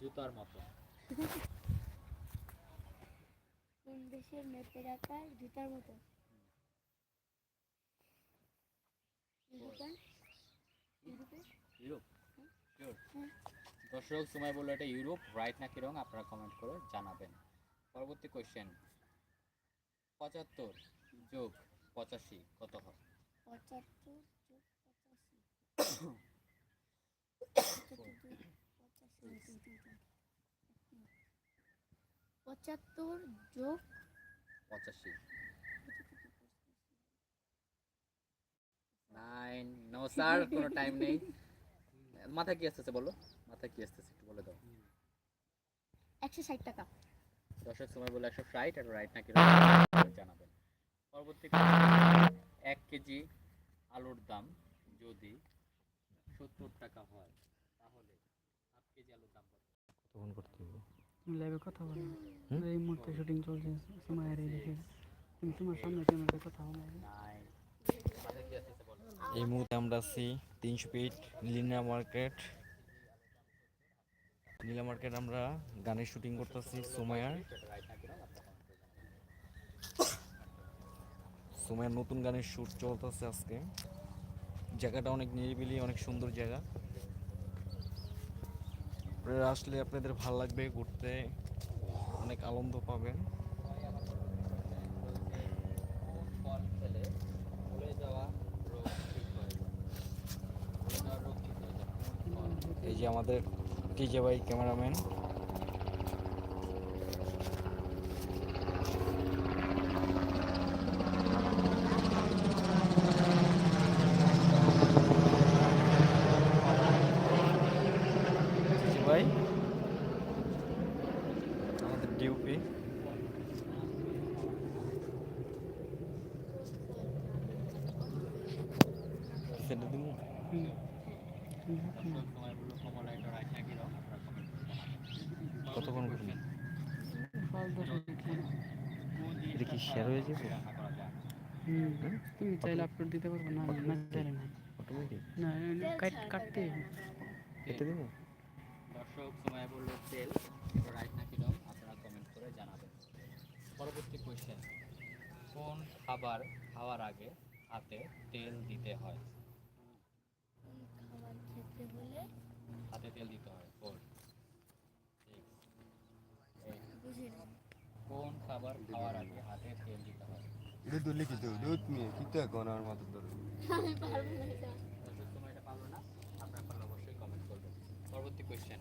জুতার মতো। কোন দেশের ম্যাপের আকার? জুতার মতো। ইউরোপ। দর্শক সময় বলল এটা ইউরোপ রাইট নাকি রং আপনারা কমেন্ট করে জানাবেন। পরবর্তী কোয়েশ্চেন পঁচাত্তর যোগ পঁচাশি কত হয়? পঁচাত্তর যোগ পঁচাশি। পঁচাত্তর যোগ পঁচাশি। নাইন। নো স্যার কোনো টাইম নেই। মাথায় কি আসতেছে বলো? মাথায় কি আসতেছে একটু বলে দাও। একশো ষাট টাকা। দর্শক সময় বলে একশো ষাট আর রাইট নাকি জানাবেন। পরবর্তী এক কেজি আলুর দাম যদি সত্তর টাকা হয় কেজি আলুর দাম কত তখন করতে হবে? লাইভে কথা বলো। এই মুহূর্তে শুটিং চলছে সময় রেখে তুমি তোমার সামনে ক্যামেরাতে কথা বলো। এই মুহূর্তে আমরা আছি তিনশো feet Nila market Nila market আমরা গানের শুটিং করতেছি সোমায়ার। সোমায়ার নতুন গানের শ্যুট চলতেছে আজকে। জায়গাটা অনেক নিরিবিলি অনেক সুন্দর জায়গা। আপনারা আসলে আপনাদের ভালো লাগবে ঘুরতে। অনেক আনন্দ পাবেন। এই যে আমাদের টিজে ভাই ক্যামেরাম্যান। ভাই আমাদের ডিউপি সেটা দিব। কতক্ষণ question, এটা কি হয়ে যাবে? হুম তুমি চাইলে আপলোড দিতে পারব না না চাইলে না। অটোমেটিক না কাট কাটতে কেটে দেবো? দর্শক সময় বলল তেল এটা রাইট নাকি wrong? আপনারা কমেন্ট করে জানাবেন। পরবর্তী কোয়েশ্চেন কোন খাবার খাওয়ার আগে হাতে তেল দিতে হয়? খাবার খেতে হলে? হাতে তেল দিতে হয় ফোর কোন খাবার খাওয়ার আগে হাতে তেল দিতে হয়? দুধ লিখিত দুধ নিয়ে কিতা গনার মতো ধরে আমি পারব না এটা। দর্শক সময় এটা পারল না আপনারা পারলে অবশ্যই কমেন্ট করবেন পরবর্তী কোয়েশ্চেন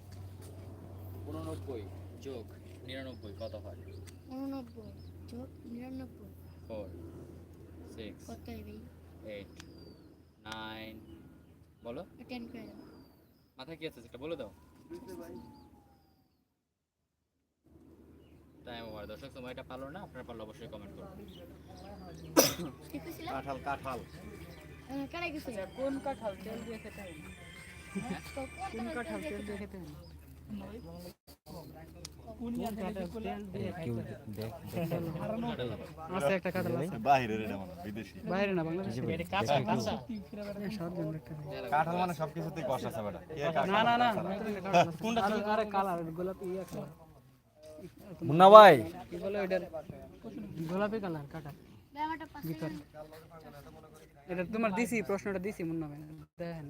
উননব্বই যোগ নিরানব্বই কত হয়? উননব্বই যোগ নিরানব্বই। ফোর সিক্স কত হবে এইট নাইন বলো। টেন করে দাও। মাথায় কি আছে সেটা বলে দাও। টাইম ওভার দর্শক সময় এটা পারল না? আপনারা পারলে অবশ্যই কমেন্ট করবেন ঠিক কাঁঠাল কাঁঠাল। গেছে কোন কাঁঠাল? তেল দিয়ে খেতে গোলাপি মুন্না ভাই। গোলাপি কালার কাটা এটা তোমার দিছি প্রশ্নটা দিছি মুন্না ভাই। দেখেন।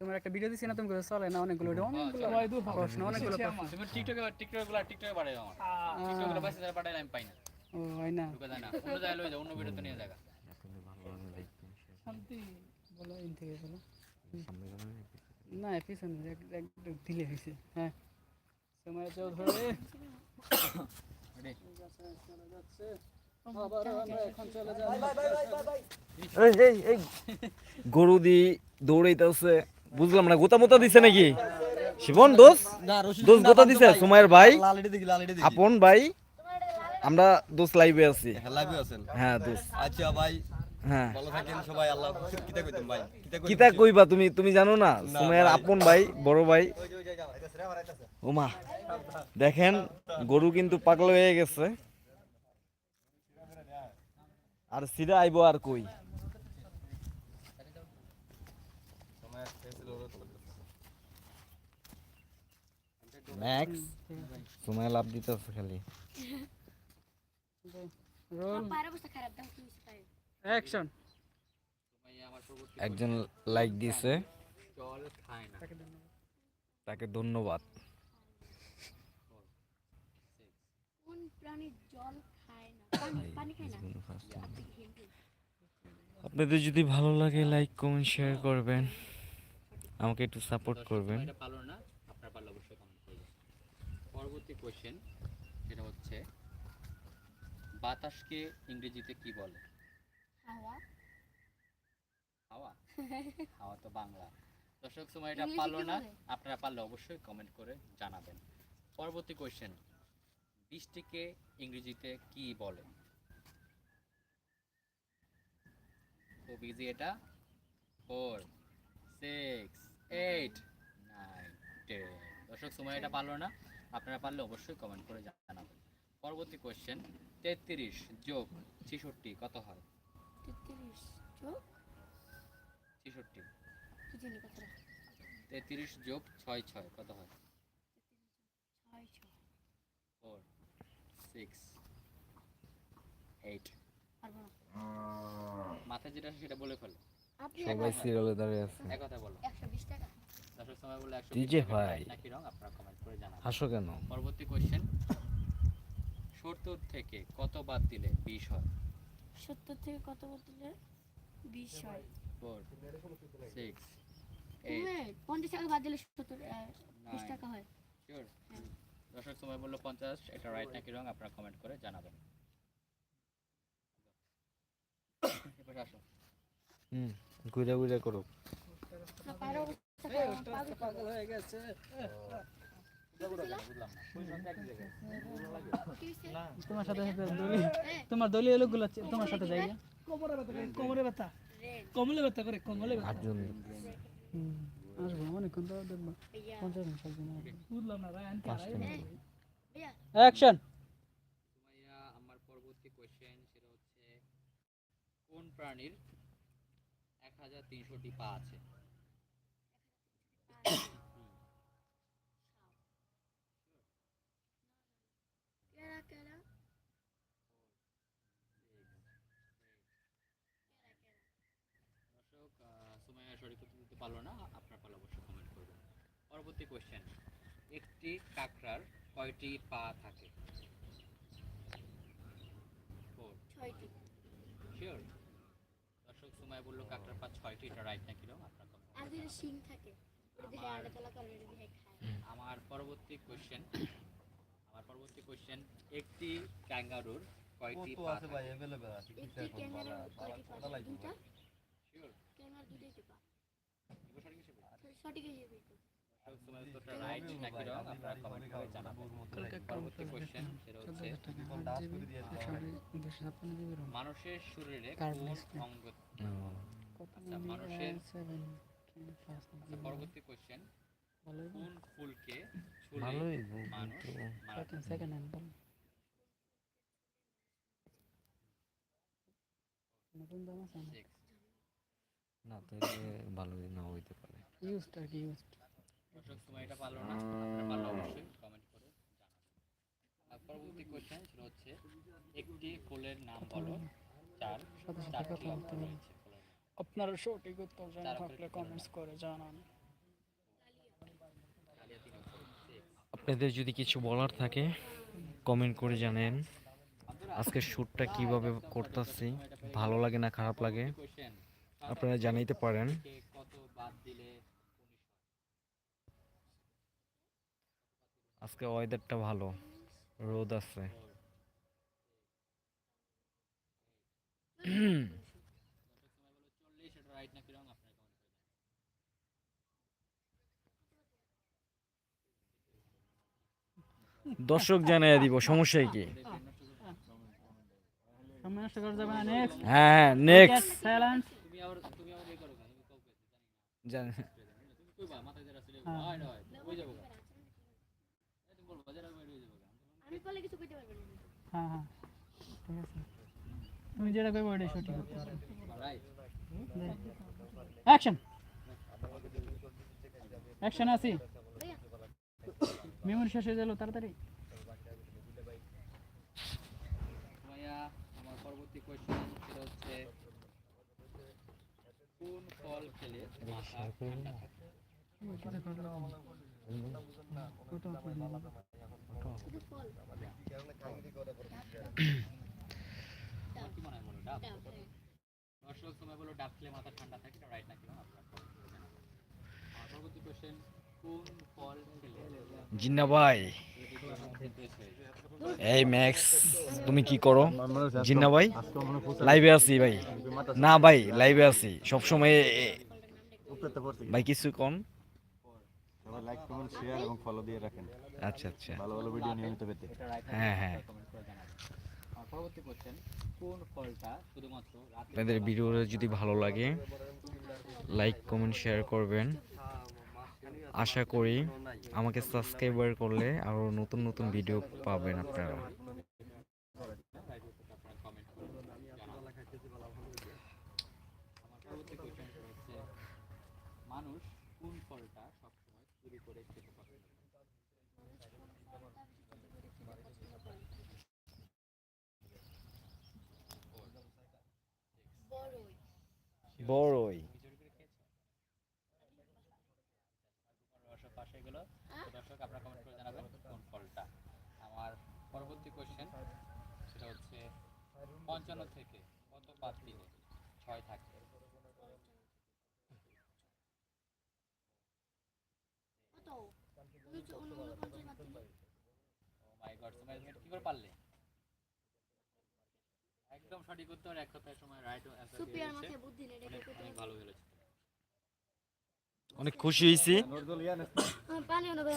তোমার একটা ভিডিও দিছি না তুমি চলে না অনেকগুলো এটা অনেকগুলো প্রশ্ন অনেকগুলো তুমি টিকটকে টিকটকে গুলা টিকটকে পাঠাই দাও আমার টিকটকে পাশে যারা পাঠাইলে আমি পাই না। ও হয় না। ঢুকে যায় না অন্য জায়গায় লয়ে যাও অন্য ভিডিওতে নিয়ে জায়গা বলো ইন থেকে বলো। না পিছনে একটু দিলে হয়েছে হ্যাঁ। সময় চলে এই গরু দি দৌড়াইতেছে। বুঝলাম না গোতা মোতা দিছে নাকি? শিবন দোষ দোষ গোতা দিছে সুমাইয়ের ভাই। আপন ভাই আমরা দোষ লাইভে আছি। লাইভে আছেন। হ্যাঁ দোষ আচ্ছা ভাই হ্যাঁ। কিতা কইবা তুমি তুমি জানো না সুমাইয়ের আপন ভাই বড় ভাই। ওমা দেখেন গরু কিন্তু পাগল হয়ে গেছে। আর সিধা আইব আর কই সময় ফেসিল ম্যাক্স সময় লাভ দিতেছে খালি রোল অ্যাকশন একজন লাইক দিয়েছে জল খায় না তাকে ধন্যবাদ কোন প্রাণী জল খায় না পানি পানি খায় না আপনি কি হিন্দু আপনাদের যদি ভালো লাগে লাইক কমেন্ট শেয়ার করবেন আমাকে একটু সাপোর্ট করবেন এটা পারল না আপনার পারলে অবশ্যই কমেন্ট করবেন পরবর্তী কোশ্চেন সেটা হচ্ছে বাতাসকে ইংরেজিতে কি বলে? হাওয়া। হাওয়া? হাওয়া তো বাংলা। দর্শক সময় এটা পারল না। আপনারা পারলে অবশ্যই কমেন্ট করে জানাবেন। পরবর্তী কোশ্চেন বৃষ্টিকে ইংরেজিতে কি বলে? খুব ইজি এটা। Four six eight nine ten দর্শক সময় এটা পারল না। আপনারা পারলে অবশ্যই কমেন্ট করে জানাবেন। পরবর্তী কোশ্চেন তেত্রিশ যোগ ছেষট্টি কত হয়? তেত্রিশ চোখ ছেষট্টি। তেত্রিশ যোগ ছয় ছয় কত হয়? ফোর সিক্স এইট মাথায় যেটা আছে সেটা বলে ফেলো। আপনি সবাই সিরিয়ালে দাঁড়িয়ে আছে। এক কথা বলো। একশো বিশ টাকা। দর্শক সময় বলে একশো DJ ভাই। নাকি রং আপনারা কমেন্ট করে জানাবেন। হাসো কেন? পরবর্তী কোশ্চেন সত্তর থেকে কত বাদ দিলে বিশ হয়? সত্তর থেকে কত বলতে বিশ হয়? ফোর সিক্স পঞ্চাশ টাকা বাদ দিলে সত্তর বিশ টাকা হয়। শিওর দর্শক সময় বলল পঞ্চাশ এটা রাইট নাকি রং আপনারা কমেন্ট করে জানাবেন। এবার আসো হুম ঘুরে ঘুরে করো। পাগল হয়ে গেছে। তোমার সাথে সাথে দলি তোমার দলীয় লোকগুলো তোমার সাথে যাই কোমরে ব্যথা কোমরে ব্যথা। কমলে ব্যথা করে কমলে ব্যথা। আসব অনেকক্ষণ তো দেখব। পঞ্চাশ মিনিট বুঝলাম না অ্যাকশন আমার পরবর্তী কোশ্চেন সেটা হচ্ছে কোন প্রাণীর এক হাজার তিনশোটি পা আছে কেরা, কেরা? দর্শক আহ, সুমাইয়া সঠিক উত্তর দিতে পারলো না আপনার পারলে অবশ্যই কমেন্ট করবেন পরবর্তী কোশ্চেন একটি কাঁকড়ার কয়টি পা থাকে ফোর ছয়টি। শিওর দর্শক সুমাইয়া বললো কাঁকড়ার পা ছয়টি এটা রাইট নাকি রং আপনার comment আর করে দুইটা জানাবেন। শিং থাকে ওটা দেখে আলাদা চলা করে ওটা দেখে খায় আমার পরবর্তী কোশ্চেন আমার পরবর্তী কোশ্চেন একটি ক্যাঙ্গারুর কয়টি কত পা আছে ভাই अवेलेबल আছে সেটা হচ্ছে মানুষের শরীরে কোন অঙ্গ মানুষের- পরবর্তী কোশ্চেন কোন ফুলকে ছুলে মানুষ মারা নতুন Six. না তাহলে ভালোই না হইতে পারে। ইউজড আর কি ইউজড দর্শক এটা পারল না আপনারা পারলে অবশ্যই কমেন্ট করে জানাবেন। আর পরবর্তী কোশ্চেন সেটা হচ্ছে একটি ফুলের নাম বলো চার চারটি অক্ষর রয়েছে আপনারা সঠিক উত্তর জানা থাকলে কমেন্টস করে জানান. আপনাদের যদি কিছু বলার থাকে কমেন্ট করে জানেন। আজকের শ্যুটটা কীভাবে করতেছি ভালো লাগে না খারাপ লাগে? আপনারা জানাইতে পারেন। কে কত বাদ দিলে উনিশ হয় আজকে ওয়েদারটা ভালো রোদ আছে। দর্শক জানাই দিব সমস্যা কি? হ্যাঁ নেক্সট তুমি আবার তুমি আবার এই করো না তুমি কাউকে জানি জানি। না। তুমি কইবা মাথায় যেটা ছিল হ্যাঁ। হয় হয় যাব তুমি যেটা হয়ে যাব গা। আমি বলে কিছু কইতে পারবেন না। হ্যাঁ হ্যাঁ। ঠিক আছে। তুমি যেটা কইবো ওইটাই সঠিক। অ্যাকশন অ্যাকশন আসি। ভাইয়া মেমোরি শেষ হয়ে গেল তাড়াতাড়ি। আমার পরবর্তী কোয়েশ্চেন সেটা হচ্ছে ফল খেলে মাথা ঠান্ডা থাকে। সময় বলো, ডাব খেলে মাথা ঠান্ডা থাকে রাইট নাকি আপনার পরবর্তী কোয়েশ্চেন জিন্না ভাই? এই ম্যাক্স তুমি কি করো? জিন্না ভাই লাইভে আছি ভাই। না ভাই লাইভে আছি। সব সময় ভাই কিছু কম লাইক শেয়ার ফলো দিয়ে রাখেন আচ্ছা আচ্ছা। ভালো ভালো ভিডিও নিয়মিত পেতে হ্যাঁ, হ্যাঁ। আপনাদের ভিডিওটা যদি ভালো লাগে লাইক কমেন্ট শেয়ার করবেন। আশা করি আমাকে সাবস্ক্রাইবার করলে আরও নতুন নতুন ভিডিও পাবেন আপনারা। বড়ই বড়ই কি চুরি করে খেয়েছো? দর্শক পাশে গেল তো দর্শক আপনারা কমেন্ট করে জানাবেন কোন ফলটা। আমার পরবর্তী কোয়েশ্চেন সেটা হচ্ছে পঞ্চান্ন থেকে কত? বাদ দিলে ছয় থাকে মাই গড কি করে পারলে? একদম সঠিক উত্তর এক কথায় সময় রাইট অ্যান্সার দিয়ে অনেক ভালো হয়েছে। অনেক খুশি হয়েছি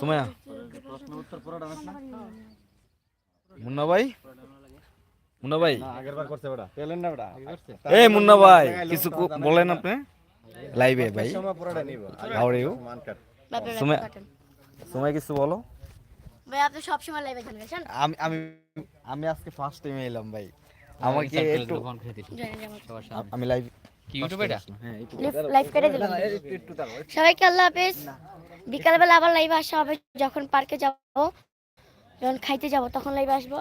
না মুন্না ভাই মুন্না ভাই এই মুন্না ভাই কিছু বলেন আপনি। লাইভে ভাই। সময় কাট সুমাইয়া সময় কিছু বলো। ভাই আপনি সবসময় লাইভে থাকেন জানেন? আমি আমি আমি আজকে ফার্স্ট টাইম এলাম ভাই। আমাকে একটু আমি লাইভ কি ইউটিউবে এটা? হ্যাঁ লাইভ কেটে দিলাম। সবাইকে আল্লাহ হাফেজ। বিকালবেলা আবার লাইভে আসা হবে। যখন পার্কে যাব যখন খাইতে যাব তখন লাইভ আসব।